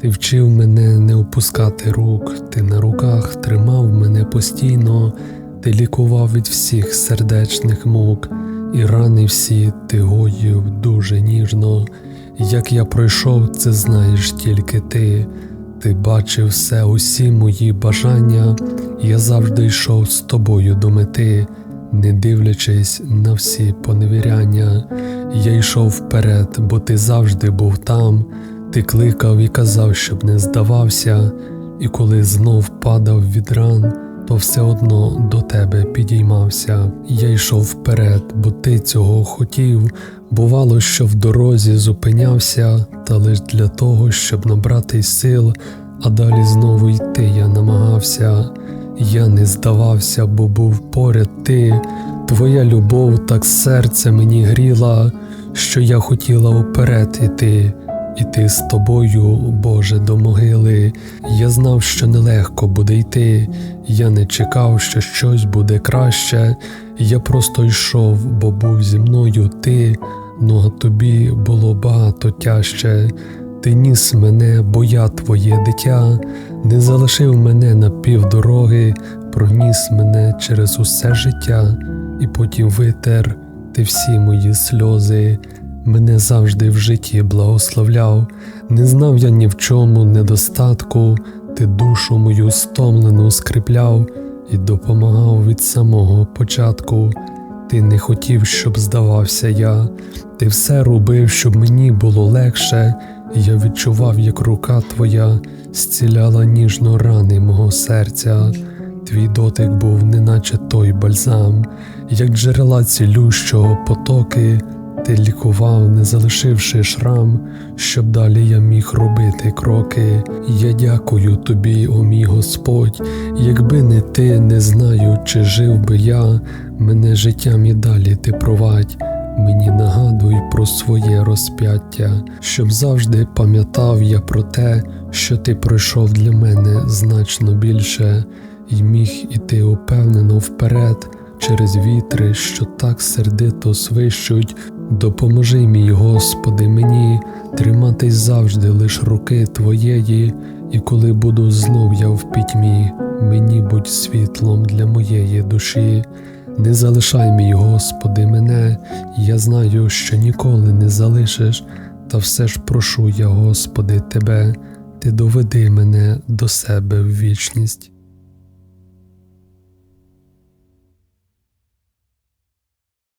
Ти вчив мене не опускати рук, ти на руках тримав мене постійно, ти лікував від всіх сердечних мук, і рани всі ти гоїв дуже ніжно. Як я пройшов, це знаєш тільки ти. Ти бачив все, усі мої бажання, я завжди йшов з тобою до мети, не дивлячись на всі поневіряння. Я йшов вперед, бо ти завжди був там. Ти кликав і казав, щоб не здавався, і коли знов падав від ран, то все одно до тебе підіймався. Я йшов вперед, бо ти цього хотів. Бувало, що в дорозі зупинявся, та лиш для того, щоб набрати сил, а далі знову йти я намагався. Я не здавався, бо був поряд ти. Твоя любов так серце мені гріла, що я хотіла уперед іти. Іти з тобою, Боже, до могили. Я знав, що нелегко буде йти. Я не чекав, що щось буде краще. Я просто йшов, бо був зі мною ти, но тобі було багато тяжче. Ти ніс мене, бо я твоє дитя, не залишив мене на півдороги, проніс мене через усе життя, і потім витер ти всі мої сльози. Мене завжди в житті благословляв, не знав я ні в чому недостатку, ти душу мою стомлену скріпляв і допомагав від самого початку. Ти не хотів, щоб здавався я, ти все робив, щоб мені було легше, я відчував, як рука твоя зціляла ніжно рани мого серця. Твій дотик був, неначе той бальзам, як джерела цілющого потоки. Ти лікував, не залишивши шрам, щоб далі я міг робити кроки. Я дякую тобі, о мій Господь, якби не ти, не знаю, чи жив би я, мене життям і далі ти провадь. Мені нагадуй про своє розп'яття, щоб завжди пам'ятав я про те, що ти пройшов для мене значно більше, і міг іти упевнено вперед через вітри, що так сердито свищуть. Допоможи мій Господи мені триматись завжди лиш руки Твоєї, і коли буду знов я в пітьмі, мені будь світлом для моєї душі. Не залишай мій Господи мене, я знаю, що ніколи не залишиш, та все ж прошу я, Господи, Тебе, Ти доведи мене до себе в вічність.